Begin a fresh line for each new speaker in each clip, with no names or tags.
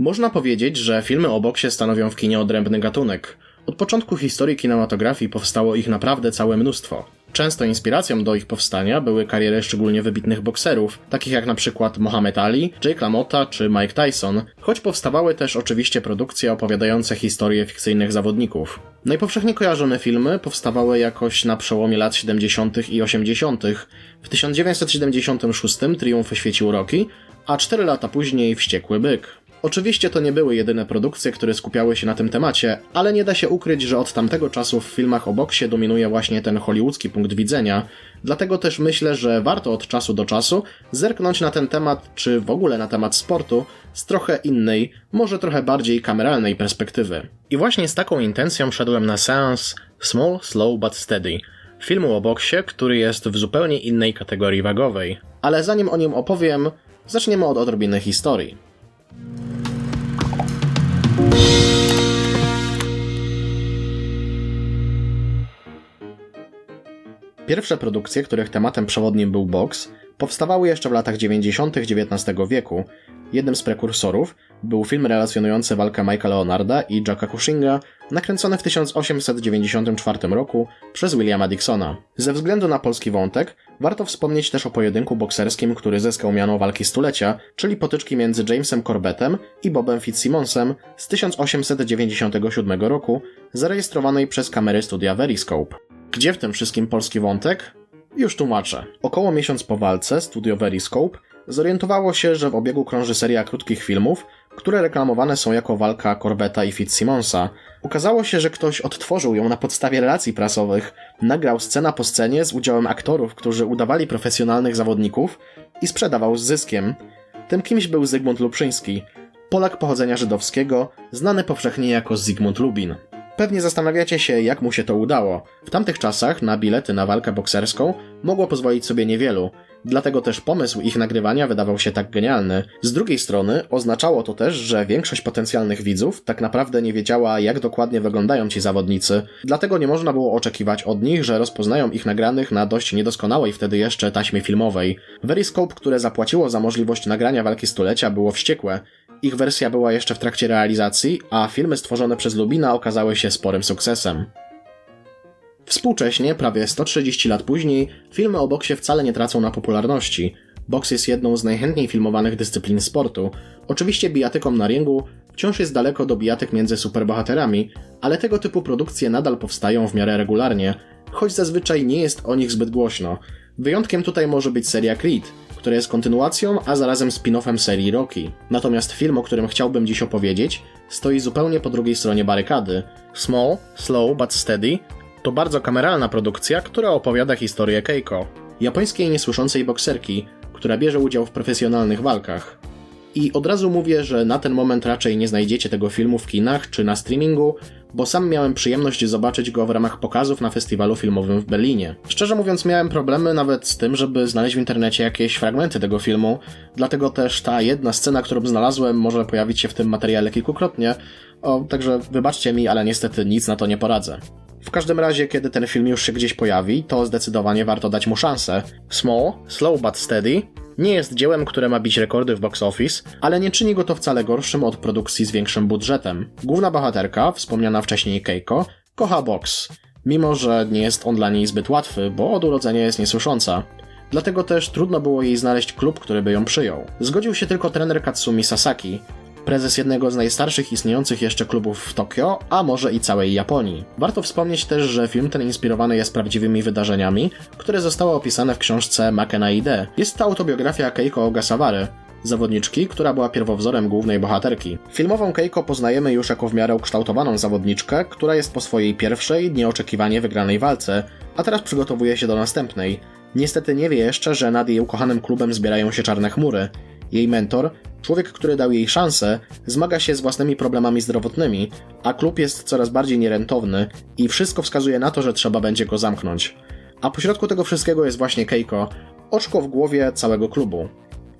Można powiedzieć, że filmy o boksie stanowią w kinie odrębny gatunek. Od początku historii kinematografii powstało ich naprawdę całe mnóstwo. Często inspiracją do ich powstania były kariery szczególnie wybitnych bokserów, takich jak przykład Mohamed Ali, Jake LaMotta czy Mike Tyson, choć powstawały też oczywiście produkcje opowiadające historie fikcyjnych zawodników. Najpowszechniej kojarzone filmy powstawały jakoś na przełomie lat 70. i 80. W 1976 Triumf świecił Rocky, a 4 lata później Wściekły Byk. Oczywiście to nie były jedyne produkcje, które skupiały się na tym temacie, ale nie da się ukryć, że od tamtego czasu w filmach o boksie dominuje właśnie ten hollywoodzki punkt widzenia, dlatego też myślę, że warto od czasu do czasu zerknąć na ten temat, czy w ogóle na temat sportu, z trochę innej, może trochę bardziej kameralnej perspektywy. I właśnie z taką intencją szedłem na seans Small, Slow But Steady, filmu o boksie, który jest w zupełnie innej kategorii wagowej. Ale zanim o nim opowiem, zaczniemy od odrobiny historii. Pierwsze produkcje, których tematem przewodnim był boks, powstawały jeszcze w latach 90. XIX wieku. Jednym z prekursorów był film relacjonujący walkę Mike'a Leonarda i Jacka Cushinga, nakręcony w 1894 roku przez Williama Dixona. Ze względu na polski wątek, warto wspomnieć też o pojedynku bokserskim, który zyskał miano walki stulecia, czyli potyczki między Jamesem Corbettem i Bobem Fitzsimmonsem z 1897 roku, zarejestrowanej przez kamery studia Veriscope. Gdzie w tym wszystkim polski wątek? Już tłumaczę. Około miesiąc po walce studio Veriscope zorientowało się, że w obiegu krąży seria krótkich filmów, które reklamowane są jako walka Corbetta i Fitzsimonsa. Ukazało się, że ktoś odtworzył ją na podstawie relacji prasowych, nagrał scena po scenie z udziałem aktorów, którzy udawali profesjonalnych zawodników i sprzedawał z zyskiem. Tym kimś był Zygmunt Lubszyński, Polak pochodzenia żydowskiego, znany powszechnie jako Zygmunt Lubin. Pewnie zastanawiacie się, jak mu się to udało. W tamtych czasach na bilety na walkę bokserską mogło pozwolić sobie niewielu, dlatego też pomysł ich nagrywania wydawał się tak genialny. Z drugiej strony oznaczało to też, że większość potencjalnych widzów tak naprawdę nie wiedziała, jak dokładnie wyglądają ci zawodnicy, dlatego nie można było oczekiwać od nich, że rozpoznają ich nagranych na dość niedoskonałej wtedy jeszcze taśmie filmowej. Veriscope, które zapłaciło za możliwość nagrania walki stulecia, było wściekłe. Ich wersja była jeszcze w trakcie realizacji, a filmy stworzone przez Lubina okazały się sporym sukcesem. Współcześnie, prawie 130 lat później, filmy o boksie wcale nie tracą na popularności. Boks jest jedną z najchętniej filmowanych dyscyplin sportu. Oczywiście bijatykom na ringu wciąż jest daleko do bijatyk między superbohaterami, ale tego typu produkcje nadal powstają w miarę regularnie, choć zazwyczaj nie jest o nich zbyt głośno. Wyjątkiem tutaj może być seria Creed, która jest kontynuacją, a zarazem spin-offem serii Rocky. Natomiast film, o którym chciałbym dziś opowiedzieć, stoi zupełnie po drugiej stronie barykady. Small, Slow But Steady to bardzo kameralna produkcja, która opowiada historię Keiko, japońskiej niesłyszącej bokserki, która bierze udział w profesjonalnych walkach. I od razu mówię, że na ten moment raczej nie znajdziecie tego filmu w kinach czy na streamingu, bo sam miałem przyjemność zobaczyć go w ramach pokazów na festiwalu filmowym w Berlinie. Szczerze mówiąc, miałem problemy nawet z tym, żeby znaleźć w internecie jakieś fragmenty tego filmu, dlatego też ta jedna scena, którą znalazłem, może pojawić się w tym materiale kilkukrotnie. O, także wybaczcie mi, ale niestety nic na to nie poradzę. W każdym razie, kiedy ten film już się gdzieś pojawi, to zdecydowanie warto dać mu szansę. Small, Slow But Steady nie jest dziełem, które ma bić rekordy w box office, ale nie czyni go to wcale gorszym od produkcji z większym budżetem. Główna bohaterka, wspomniana wcześniej Keiko, kocha boks, mimo że nie jest on dla niej zbyt łatwy, bo od urodzenia jest niesłysząca. Dlatego też trudno było jej znaleźć klub, który by ją przyjął. Zgodził się tylko trener Katsumi Sasaki, prezes jednego z najstarszych istniejących jeszcze klubów w Tokio, a może i całej Japonii. Warto wspomnieć też, że film ten inspirowany jest prawdziwymi wydarzeniami, które zostały opisane w książce Makena Ide. Jest to autobiografia Keiko Ogasawary, zawodniczki, która była pierwowzorem głównej bohaterki. Filmową Keiko poznajemy już jako w miarę ukształtowaną zawodniczkę, która jest po swojej pierwszej, nieoczekiwanie wygranej walce, a teraz przygotowuje się do następnej. Niestety nie wie jeszcze, że nad jej ukochanym klubem zbierają się czarne chmury. Jej mentor, człowiek, który dał jej szansę, zmaga się z własnymi problemami zdrowotnymi, a klub jest coraz bardziej nierentowny i wszystko wskazuje na to, że trzeba będzie go zamknąć. A pośrodku tego wszystkiego jest właśnie Keiko, oczko w głowie całego klubu.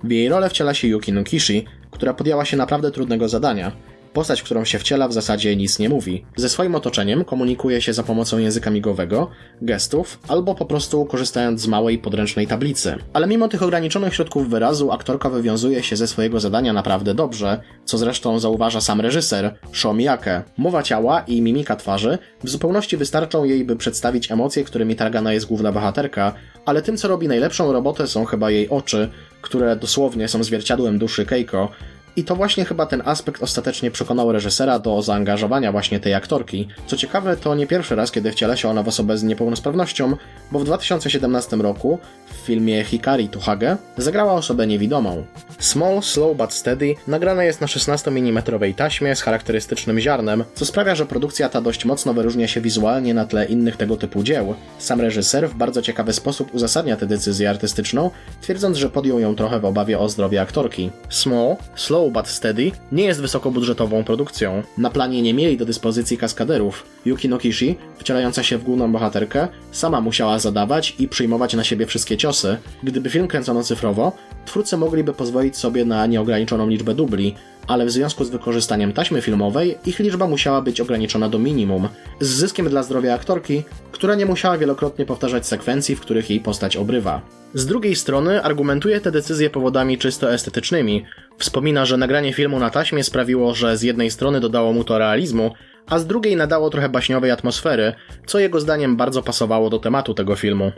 W jej rolę wciela się Yuki Nukishi, która podjęła się naprawdę trudnego zadania. Postać, którą się wciela, w zasadzie nic nie mówi. Ze swoim otoczeniem komunikuje się za pomocą języka migowego, gestów albo po prostu korzystając z małej podręcznej tablicy. Ale mimo tych ograniczonych środków wyrazu, aktorka wywiązuje się ze swojego zadania naprawdę dobrze, co zresztą zauważa sam reżyser, Sho Miyake. Mowa ciała i mimika twarzy w zupełności wystarczą jej, by przedstawić emocje, którymi targana jest główna bohaterka, ale tym, co robi najlepszą robotę, są chyba jej oczy, które dosłownie są zwierciadłem duszy Keiko, i to właśnie chyba ten aspekt ostatecznie przekonał reżysera do zaangażowania właśnie tej aktorki. Co ciekawe, to nie pierwszy raz, kiedy wciela się ona w osobę z niepełnosprawnością, bo w 2017 roku w filmie Hikari Tuhage zagrała osobę niewidomą. Small, Slow But Steady nagrane jest na 16 mm taśmie z charakterystycznym ziarnem, co sprawia, że produkcja ta dość mocno wyróżnia się wizualnie na tle innych tego typu dzieł. Sam reżyser w bardzo ciekawy sposób uzasadnia tę decyzję artystyczną, twierdząc, że podjął ją trochę w obawie o zdrowie aktorki. Small, Slow But Steady nie jest wysokobudżetową produkcją. Na planie nie mieli do dyspozycji kaskaderów. Yuki no Kishi, wcielająca się w główną bohaterkę, sama musiała zadawać i przyjmować na siebie wszystkie ciosy. Gdyby film kręcono cyfrowo, twórcy mogliby pozwolić sobie na nieograniczoną liczbę dubli, ale w związku z wykorzystaniem taśmy filmowej ich liczba musiała być ograniczona do minimum, z zyskiem dla zdrowia aktorki, która nie musiała wielokrotnie powtarzać sekwencji, w których jej postać obrywa. Z drugiej strony argumentuje te decyzje powodami czysto estetycznymi. Wspomina, że nagranie filmu na taśmie sprawiło, że z jednej strony dodało mu to realizmu, a z drugiej nadało trochę baśniowej atmosfery, co jego zdaniem bardzo pasowało do tematu tego filmu.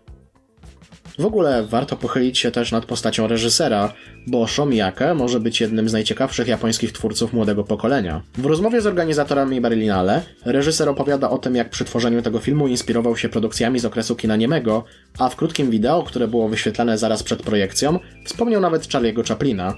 W ogóle warto pochylić się też nad postacią reżysera, bo Sho Miyake może być jednym z najciekawszych japońskich twórców młodego pokolenia. W rozmowie z organizatorami Berlinale reżyser opowiada o tym, jak przy tworzeniu tego filmu inspirował się produkcjami z okresu kina niemego, a w krótkim wideo, które było wyświetlane zaraz przed projekcją, wspomniał nawet Charlie'ego Chaplina.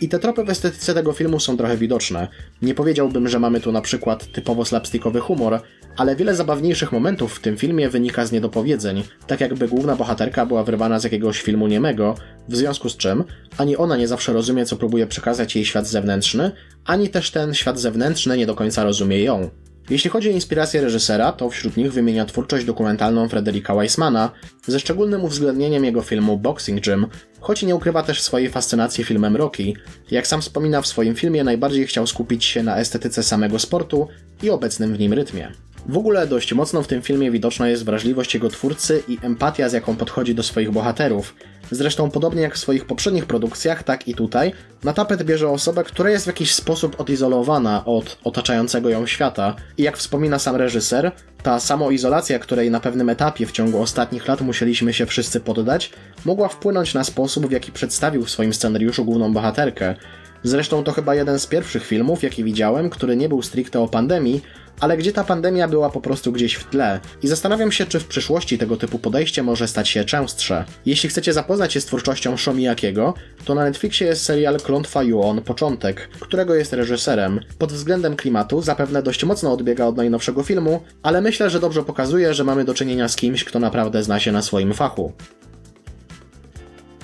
I te tropy w estetyce tego filmu są trochę widoczne. Nie powiedziałbym, że mamy tu na przykład typowo slapstickowy humor, ale wiele zabawniejszych momentów w tym filmie wynika z niedopowiedzeń, tak jakby główna bohaterka była wyrwana z jakiegoś filmu niemego, w związku z czym ani ona nie zawsze rozumie, co próbuje przekazać jej świat zewnętrzny, ani też ten świat zewnętrzny nie do końca rozumie ją. Jeśli chodzi o inspirację reżysera, to wśród nich wymienia twórczość dokumentalną Frederika Weissmana, ze szczególnym uwzględnieniem jego filmu Boxing Gym, choć nie ukrywa też swojej fascynacji filmem Rocky. Jak sam wspomina w swoim filmie, najbardziej chciał skupić się na estetyce samego sportu i obecnym w nim rytmie. W ogóle dość mocno w tym filmie widoczna jest wrażliwość jego twórcy i empatia, z jaką podchodzi do swoich bohaterów. Zresztą podobnie jak w swoich poprzednich produkcjach, tak i tutaj, na tapet bierze osobę, która jest w jakiś sposób odizolowana od otaczającego ją świata. I jak wspomina sam reżyser, ta samoizolacja, której na pewnym etapie w ciągu ostatnich lat musieliśmy się wszyscy poddać, mogła wpłynąć na sposób, w jaki przedstawił w swoim scenariuszu główną bohaterkę. Zresztą to chyba jeden z pierwszych filmów, jaki widziałem, który nie był stricte o pandemii, ale gdzie ta pandemia była po prostu gdzieś w tle. I zastanawiam się, czy w przyszłości tego typu podejście może stać się częstsze. Jeśli chcecie zapoznać się z twórczością Shomiyakiego, to na Netflixie jest serial Klątwa Yuon Początek, którego jest reżyserem. Pod względem klimatu zapewne dość mocno odbiega od najnowszego filmu, ale myślę, że dobrze pokazuje, że mamy do czynienia z kimś, kto naprawdę zna się na swoim fachu.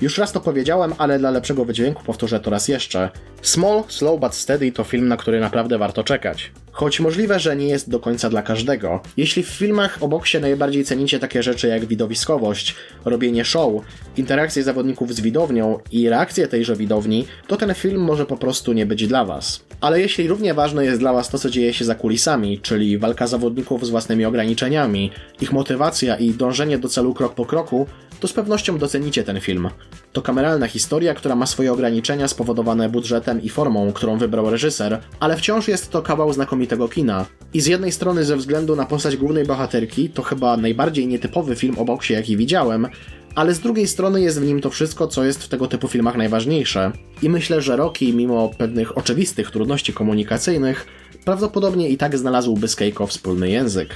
Już raz to powiedziałem, ale dla lepszego wydźwięku powtórzę to raz jeszcze. Small, Slow But Steady to film, na który naprawdę warto czekać. Choć możliwe, że nie jest do końca dla każdego. Jeśli w filmach o boksie najbardziej cenicie takie rzeczy jak widowiskowość, robienie show, interakcje zawodników z widownią i reakcje tejże widowni, to ten film może po prostu nie być dla Was. Ale jeśli równie ważne jest dla Was to, co dzieje się za kulisami, czyli walka zawodników z własnymi ograniczeniami, ich motywacja i dążenie do celu krok po kroku, to z pewnością docenicie ten film. To kameralna historia, która ma swoje ograniczenia spowodowane budżetem i formą, którą wybrał reżyser, ale wciąż jest to kawał znakomitego kina. I z jednej strony ze względu na postać głównej bohaterki, to chyba najbardziej nietypowy film o boksie jaki widziałem, ale z drugiej strony jest w nim to wszystko, co jest w tego typu filmach najważniejsze. I myślę, że Rocky, mimo pewnych oczywistych trudności komunikacyjnych, prawdopodobnie i tak znalazłby z Keiko wspólny język.